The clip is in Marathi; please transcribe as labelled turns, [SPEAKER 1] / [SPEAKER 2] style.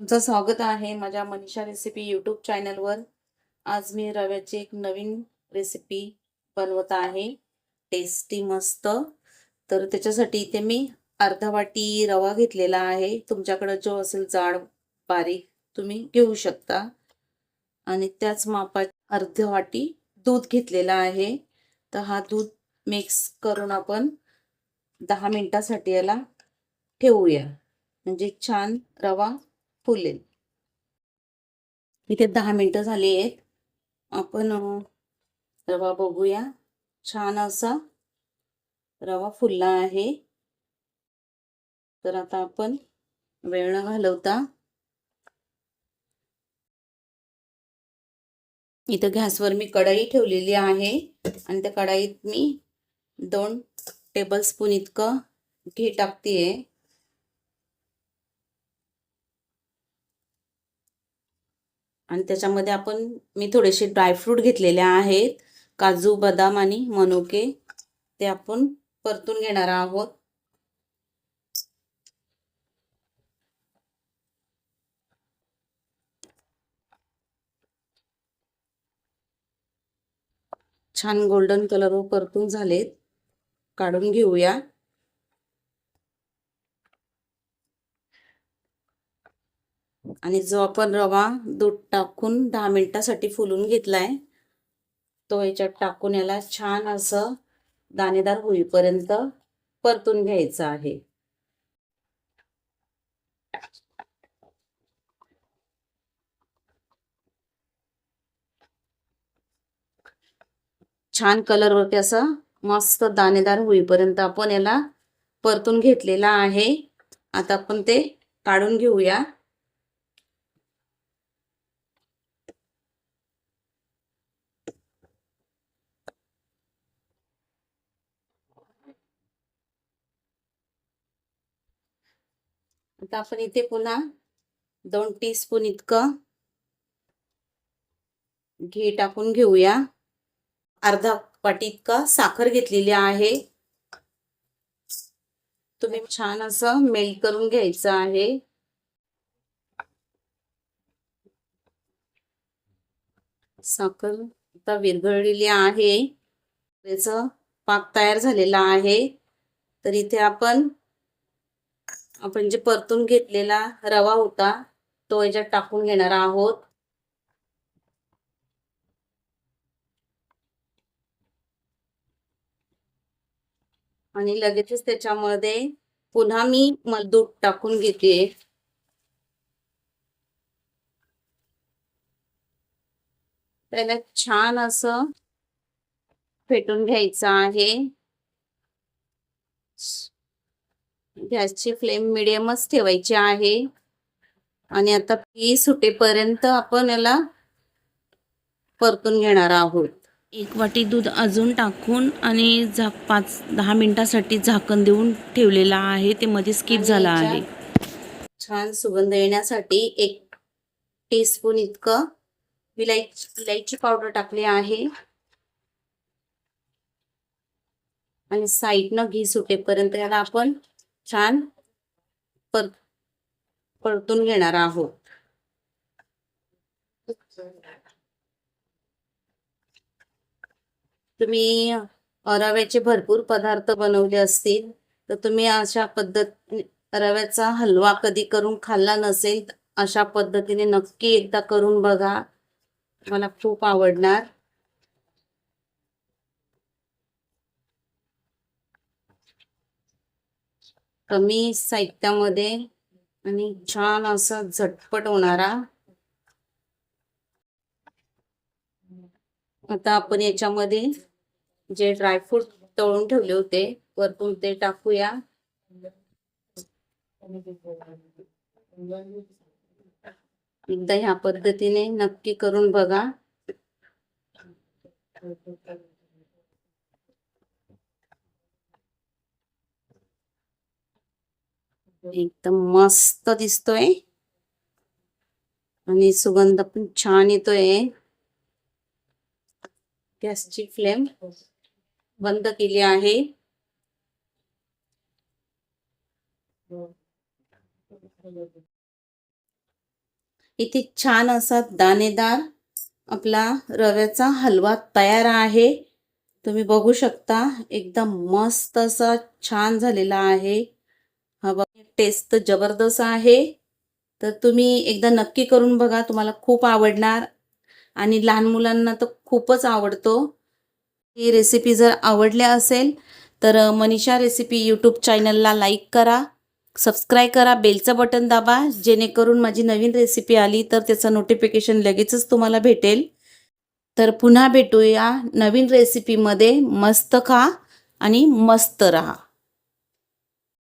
[SPEAKER 1] तुमचं स्वागत आहे माझ्या मनीषा रेसिपी यूट्यूब चॅनलवर आज मी रव्याची एक नवीन रेसिपी बनवत आहे. टेस्टी मस्त. तर त्याच्यासाठी इथे मी अर्धा वाटी रवा घेतलेला आहे. तुमच्याकडं जो असेल जाड बारीक तुम्ही घेऊ शकता. आणि त्याच मापात अर्धा वाटी दूध घेतलेला आहे. तर हा दूध मिक्स करून आपण दहा मिनटासाठी याला ठेवूया. म्हणजे छान रवा फुलेल. इथे दहा मिनिटं झाली आहेत. आपण रवा बघूया. छान असा रवा फुलला आहे. तर आता आपण वेळ न घालवता इथं गॅसवर मी कढाई ठेवलेली आहे. आणि त्या कढाईत मी दोन टेबल स्पून इतकं घी टाकतेय. आणि त्याच्यामध्ये आपण मी थोडेसे ड्रायफ्रूट घेतलेले आहेत. काजू बदाम आणि मनुके ते आपण परतून घेणार आहोत. छान गोल्डन कलर परतून झालेत. काढून घेऊया. आणि जो आपण रवा दूध टाकून दहा मिनिटासाठी फुलून घेतलाय तो याच्यात टाकून याला छान असं दाणेदार होईपर्यंत परतून घ्यायचं आहे. छान कलरवरती असं मस्त दाणेदार होईपर्यंत आपण याला परतून घेतलेला आहे. आता आपण ते काढून घेऊया. आता आपण इथे पुन्हा दोन टीस्पून इतकं घी टाकून घेऊया. अर्धा वाटी इतकं साखर घेतलेली आहे. तुम्ही छान असं मेल्ट करून घ्यायचं आहे. साखर आता विरघळलेली आहे. त्याचं पाक तयार झालेला आहे. तर इथे आपण आपण जे परतून घेतलेला रवा होता तो याच्यात टाकून घेणार आहोत. आणि लगेचच त्याच्यामध्ये पुन्हा मी दूध टाकून घेते. त्याला छान असं फेटून घ्यायचं आहे. गॅसची फ्लेम मिडियमच ठेवायची आहे. आणि आता पी सुटेपर्यंत आपण याला परतून घेणार आहोत. एक वाटी दूध अजून टाकून आणि झाक पाच दहा मिनिटासाठी झाकण देऊन ठेवलेला आहे. ते मध्ये स्किप झाला आहे. छान सुगंध येण्यासाठी एक टीस्पून इतकं विलायची इलायची पावडर टाकली आहे. आणि साईडनं घी सुटेपर्यंत याला आपण छान पर परतून घेणार आहोत. तुम्ही रव्याचे भरपूर पदार्थ बनवले असतील तर तुम्ही अशा पद्धत रव्याचा हलवा कधी करून खाल्ला नसेल अशा पद्धतीने नक्की एकदा करून बघा. मला खूप आवडणार. कमी साहित्यामध्ये आणि छान असा झटपट होणारा. आता आपण याच्यामध्ये जे ड्रायफ्रूट तळून ठेवले होते वरतून ते टाकूया. एकदा ह्या पद्धतीने नक्की करून बघा. एकदम मस्त दिसतोय. आणि सुगंध पण छान येतोय. गॅसची फ्लेम बंद केली आहे. इथे छान असा दाणेदार आपला रव्याचा हलवा तयार आहे. तुम्ही बघू शकता एकदम मस्त असा छान झालेला आहे. बघ टेस्ट तर जबरदस्त आहे. तर तुम्ही एकदा नक्की करून बघा तुम्हाला खूप आवडणार. आणि लहान मुलांना तर खूपच आवडतो. ही रेसिपी जर आवडल्या असेल तर मनीषा रेसिपी यूट्यूब चॅनलला लाईक करा. सबस्क्राईब करा बेलचं बटन दाबा. जेणेकरून माझी नवीन रेसिपी आली तर त्याचं नोटिफिकेशन लगेचच तुम्हाला भेटेल. तर पुन्हा भेटूया नवीन रेसिपीमध्ये मस्त खा आणि मस्त रहा.